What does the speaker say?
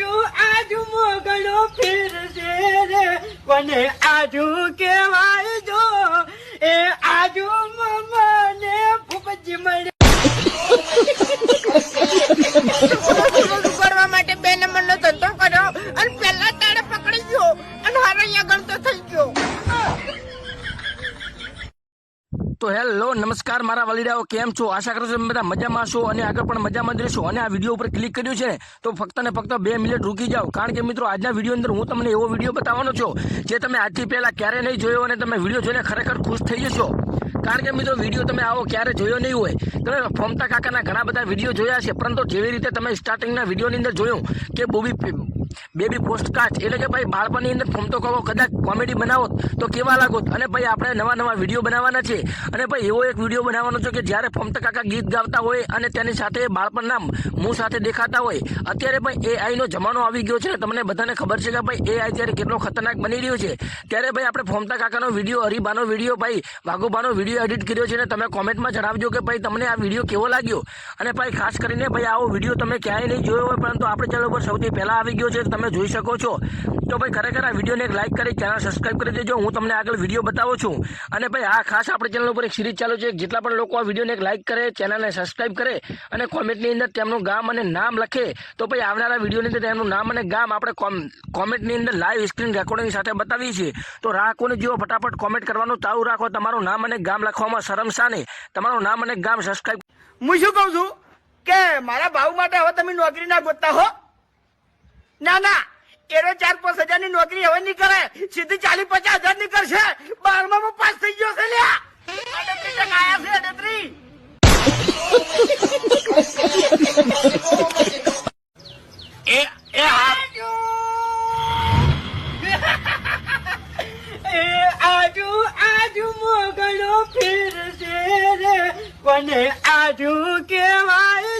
આજુ આજુ મોગળો ફેરશે રે કોને આજુ કેવાય જો એ આજુ મને ફૂપજી મળે તો હેલો, નમસ્કાર, મારા વાલીડાઓ કેમ છો? આશા કરું છું બધા મજામાં છો અને આગળ પણ મજામાં જ રહેશો. અને આ વીડિયો ઉપર ક્લિક કર્યું છે તો ફક્ત ને ફક્ત બે મિનિટ રૂકી જાઓ. કારણ કે મિત્રો, આજના વીડિયો અંદર હું તમને એવો વીડિયો બતાવવાનો છું, જે તમે આજથી પહેલાં ક્યારે નહીં જોયો અને તમે વીડિયો જોઈને ખરેખર ખુશ થઈ જશો. કારણ કે મિત્રો, વીડિયો તમે આવો ક્યારે જોયો નહીં હોય. તમે ફોમતા કાકાના ઘણા બધા વીડિયો જોયા છે પરંતુ જેવી રીતે તમે સ્ટાર્ટિંગના વિડીયોની અંદર જોયું કે બોબી બેબી પોસ્ટકાસ્ટ એટલે કે ભાઈ બાળપણની અંદર ફોમતો કહો, કદાચ કોમેડી બનાવો તો કેવા લાગો? અને ભાઈ આપણે નવા નવા વીડિયો બનાવવાના છે. અને ભાઈ એવો એક વીડિયો બનાવવાનો છે કે જ્યારે ફોમતા કાકા ગીત ગાતા હોય અને તેની સાથે બાળપણના મું સાથે દેખાતા હોય. અત્યારે ભાઈ એઆઈનો જમાનો આવી ગયો છે. તમને બધાને ખબર છે કે ભાઈ એઆઈ ત્યારે કેટલો ખતરનાક બની રહ્યો છે. ત્યારે ભાઈ આપણે ફોમતા કાકાનો વીડિયો હરીબાનો વીડિયો ભાઈ વાઘુબાનો વીડિયો એડિટ કર્યો છે અને તમે કોમેન્ટમાં જણાવજો કે ભાઈ તમને આ વીડિયો કેવો લાગ્યો? અને ભાઈ ખાસ કરીને ભાઈ આવો વીડિયો તમે ક્યાંય નહીં જોયો હોય, પરંતુ આપણે ચેનલ ઉપર સૌથી પહેલાં આવી ગયો છે. તમે જોઈ શકો છો. તો ભાઈ ખરેખર આ વિડીયોને એક લાઈક કરી ચેનલ સબસ્ક્રાઇબ કરી દેજો. હું તમને આગળ વીડિયો બતાવું છું. અને ભાઈ આ ખાસ આપણી ચેનલ ઉપર એક સિરીઝ ચાલુ છે. જેટલા પણ લોકો આ વિડીયોને એક લાઈક કરે ચેનલને સબસ્ક્રાઇબ કરે અને કોમેન્ટની અંદર તેમનું ગામ અને નામ લખે, તો ભાઈ આવનારા વિડીયોની અંદર તેમનું નામ અને ગામ આપણે કોમેન્ટની અંદર લાઈવ સ્ક્રીન રેકોર્ડિંગ સાથે બતાવીએ છીએ. તો રાખોને જેવો ફટાફટ કોમેન્ટ કરવાનું ચાલુ રાખો. તમારું નામ અને ગામ લખવામાં શરમ શાને. તમારું નામ અને ગામ સબસ્ક્રાઇબ હું શું કહું છું? કે મારા ભાવ માટે હવે તમે નોકરી ના ગોતતા હો? ના ના. એને ચાર પાંચ હજારની નોકરી હવે નહીં કરે. સીધી ચાલીસ પચાસ હજારની કરશે. બારમા માં પાસ થઈ ગયો છે લ્યા. આયા છે એ એ એ આજુ આજુ મોગલો ફેરશે રે. કોને આજુ કેવાય